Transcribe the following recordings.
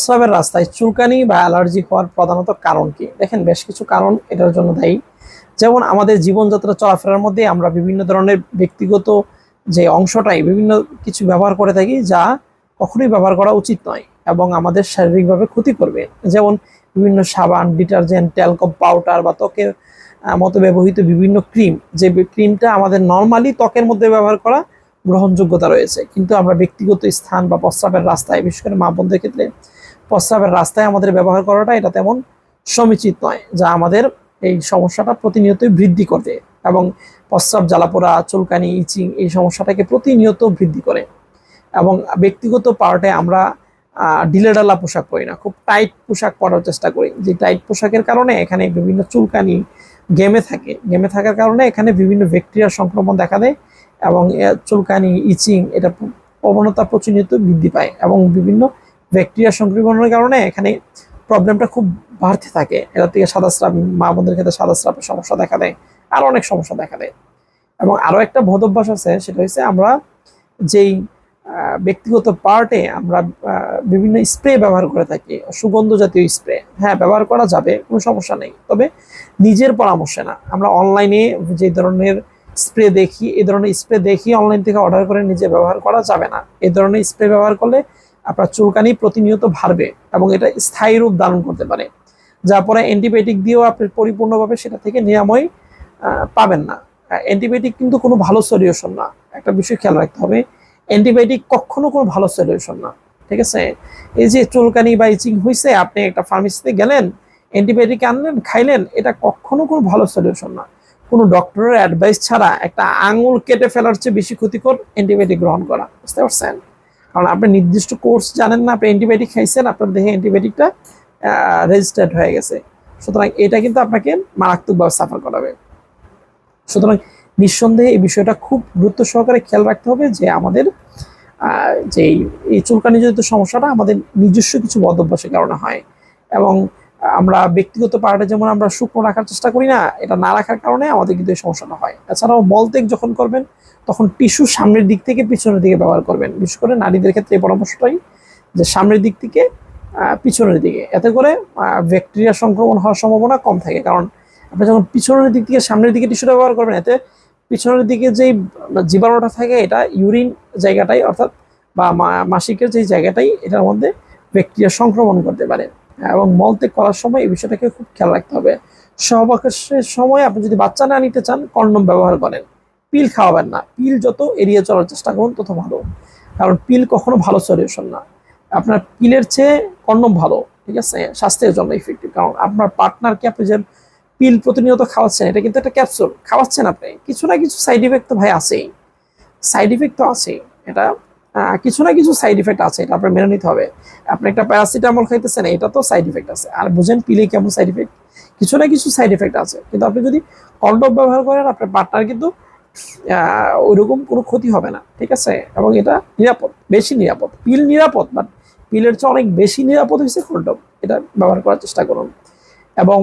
প্রস্রাবের রাস্তায় চুলকানি বা অ্যালার্জি হওয়ার প্রধানত কারণ কি? দেখেন, বেশ কিছু কারণ এটার জন্য দায়ী। যেমন, আমাদের জীবনযাত্রা চলাফেরার মধ্যে আমরা বিভিন্ন ধরনের ব্যক্তিগত যে অংশটাই বিভিন্ন কিছু ব্যবহার করে থাকি যা কখনোই ব্যবহার করা উচিত নয় এবং আমাদের শারীরিকভাবে ক্ষতি করবে। যেমন, বিভিন্ন সাবান, ডিটারজেন্ট ট্যালকম পাউডার বা ত্বকের মতো ব্যবহৃত বিভিন্ন ক্রিম, যে ক্রিমটা আমাদের নর্মালি ত্বকের মধ্যে ব্যবহার করা গ্রহণযোগ্যতা রয়েছে। কিন্তু আমরা ব্যক্তিগত স্থান বা প্রস্রাবের রাস্তায়, বিশেষ করে মা বোনদের ক্ষেত্রে প্রস্রাবের রাস্তায় আমাদের ব্যবহার করাটা এটা তেমন সমীচিত নয়, যা আমাদের এই সমস্যাটা প্রতিনিয়তই বৃদ্ধি করে এবং প্রস্রাব, জ্বালাপোড়া, চুলকানি, ইচিং এই সমস্যাটাকে প্রতিনিয়ত বৃদ্ধি করে। এবং ব্যক্তিগত পার্টে আমরা ঢিলেঢালা পোশাক পরি না, খুব টাইট পোশাক পরার চেষ্টা করি। যে টাইট পোশাকের কারণে এখানে বিভিন্ন চুলকানি গেমে থাকে। গেমে থাকার কারণে এখানে বিভিন্ন ব্যাকটেরিয়ার সংক্রমণ দেখা দেয় এবং চুলকানি, ইচিং এটা প্রবণতা প্রচলিত বৃদ্ধি পায় এবং বিভিন্ন ব্যাকটেরিয়া সংক্রমণের কারণে এখানে প্রবলেমটা খুব বাড়তে থাকে। এটা থেকে সাদা স্রাব, মা বোনদের ক্ষেত্রে সাদা স্রাবের সমস্যা দেখা দেয়, আর অনেক সমস্যা দেখা দেয়। এবং আরও একটা ভোদ অভ্যাস আছে, সেটা হচ্ছে আমরা যেই ব্যক্তিগত পার্টে আমরা বিভিন্ন স্প্রে ব্যবহার করে থাকি সুগন্ধ জাতীয় স্প্রে। হ্যাঁ ব্যবহার করা যাবে, কোনো সমস্যা নেই। তবে নিজের পরামর্শে না। আমরা অনলাইনে যে ধরনের স্প্রে দেখি, এ ধরনের স্প্রে দেখি, অনলাইন থেকে অর্ডার করে নিজে ব্যবহার করা যাবে না। এ ধরনের স্প্রে ব্যবহার করলে আপনার চুলকানি প্রতিনিয়ত বাড়বে এবং এটা স্থায়ী রূপ ধারণ করতে পারে। যার পরে অ্যান্টিবায়োটিক দিয়েও আপনি পরিপূর্ণভাবে সেটা থেকে নিরাময় পাবেন না। অ্যান্টিবায়োটিক কিন্তু কোনো ভালো সলিউশন না। একটা বিষয় খেয়াল রাখতে হবে অ্যান্টিবায়োটিক কখনো কোনো ভালো সলিউশন না, ঠিক আছে? এই যে চুলকানি বা ইচিং হয়েছে আপনি একটা ফার্মেসিতে গেলেন অ্যান্টিবায়োটিক আনলেন, খাইলেন, এটা কখনো কোনো ভালো সলিউশন না। কোনো ডক্টরের অ্যাডভাইস ছাড়া একটা আঙুল কেটে ফেলার চেয়ে বেশি ক্ষতিকর অ্যান্টিবায়োটিক গ্রহণ করা, বুঝতে পারছেন? কারণ আপনি নির্দিষ্ট কোর্স জানেন না, আপনি অ্যান্টিবায়োটিক খাইছেন, আপনার দেহে অ্যান্টিবায়োটিকটা রেজিস্টার্ড হয়ে গেছে। সুতরাং এটা কিন্তু আপনাকে মারাত্মকভাবে সাফার করাবে। সুতরাং নিঃসন্দেহে এই বিষয়টা খুব গুরুত্ব সহকারে খেয়াল রাখতে হবে যে আমাদের যে এই চুলকানিজনিত সমস্যাটা আমাদের নিজস্ব কিছু বদভ্যাসের কারণে হয়। এবং আমরা ব্যক্তিগত পার্টে যেমন আমরা শুকনো রাখার চেষ্টা করি না, এটা না রাখার কারণে আমাদের কিন্তু এই সমস্যাটা হয়। এছাড়াও মলত্যাগ যখন করবেন, তখন টিস্যু সামনের দিক থেকে পিছনের দিকে ব্যবহার করবেন। বিশেষ করে নারীদের ক্ষেত্রে এই পরামর্শটাই যে সামনের দিক থেকে পিছনের দিকে। এতে করে ব্যাকটেরিয়া সংক্রমণ হওয়ার সম্ভাবনা কম থাকে। কারণ আপনি যখন পিছনের দিক থেকে সামনের দিকে টিস্যুটা ব্যবহার করবেন, এতে পিছনের দিকে যেই জীবাণুটা থাকে, এটা ইউরিন জায়গাটাই অর্থাৎ বা মাসিকের যে জায়গাটাই, এটার মধ্যে ব্যাকটেরিয়া সংক্রমণ করতে পারে। এবং মলত্যাগ করার সময় এই বিষয়টাকে খুব খেয়াল রাখতে হবে। সহবাসের সময় আপনি যদি বাচ্চা না নিতে চান, কন্ডম ব্যবহার করেন। পিল খাওয়াবেন না। পিল যত এড়িয়ে চলার চেষ্টা করুন, তত ভালো। কারণ পিল কখনো ভালো সলিউশন না। আপনার পিলের চেয়ে কন্ডম ভালো, ঠিক আছে? স্বাস্থ্যের জন্য ইফেক্টিভ কারণ আপনার পার্টনারকে আপনি যে পিল প্রতিনিয়ত খাওয়াচ্ছেন, এটা কিন্তু একটা ক্যাপসুল খাওয়াচ্ছেন আপনি। কিছু না কিছু সাইড ইফেক্ট তো ভাই আছেই। সাইড ইফেক্ট তো আছেই। এটা কিছু না কিছু সাইড ইফেক্ট আছে, এটা আপনার মেনে নিতে হবে। আপনি একটা প্যারাসিটামল খাইতেছেন, এটা তো সাইড ইফেক্ট আছে। আর বুঝেন পিলে কেমন সাইড ইফেক্ট কিছু না কিছু সাইড ইফেক্ট আছে। কিন্তু আপনি যদি কন্ডম ব্যবহার করেন, আপনার পার্টনার কিন্তু ওইরকম কোনো ক্ষতি হবে না, ঠিক আছে? এবং এটা নিরাপদ, বেশি নিরাপদ। পিল নিরাপদ বাট পিলের চেয়ে অনেক বেশি নিরাপদ হয়েছে কন্ডম এটা ব্যবহার করার চেষ্টা করুন। এবং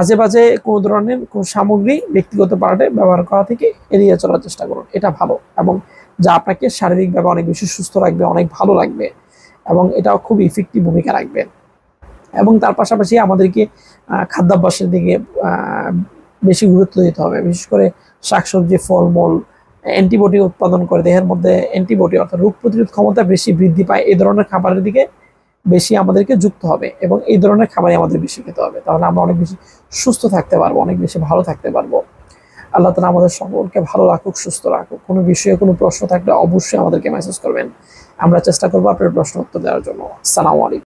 আজে বাজে কোনো ধরনের কোনো সামগ্রী ব্যক্তিগত পার্টে ব্যবহার করা থেকে এড়িয়ে চলার চেষ্টা করুন। এটা ভালো। এবং যা আপনাকে শারীরিকভাবে অনেক বেশি সুস্থ রাখবে, অনেক ভালো লাগবে এবং এটাও খুব ইফেক্টিভ ভূমিকা রাখবে। এবং তার পাশাপাশি আমাদেরকে খাদ্যাভ্যাসের দিকে বেশি গুরুত্ব দিতে হবে। বিশেষ করে শাকসবজি, ফলমূল, অ্যান্টিবডি উৎপাদন করে দেহের মধ্যে অ্যান্টিবডি অর্থাৎ রোগ প্রতিরোধ ক্ষমতা বেশি বৃদ্ধি পায় এই ধরনের খাবারের দিকে বেশি আমাদেরকে যুক্ত হবে এবং এই ধরনের খাবারই আমাদের বেশি খেতে হবে। তাহলে আমরা অনেক বেশি সুস্থ থাকতে পারব, অনেক বেশি ভালো থাকতে পারব। আল্লাহ তালা আমাদের সকলকে ভালো রাখুক, সুস্থ রাখুক। কোনো বিষয়ে কোনো প্রশ্ন থাকলে অবশ্যই আমাদেরকে মেসেজ করবেন। আমরা চেষ্টা করব আপনার প্রশ্ন উত্তর দেওয়ার জন্য। সালামু আলাইকুম।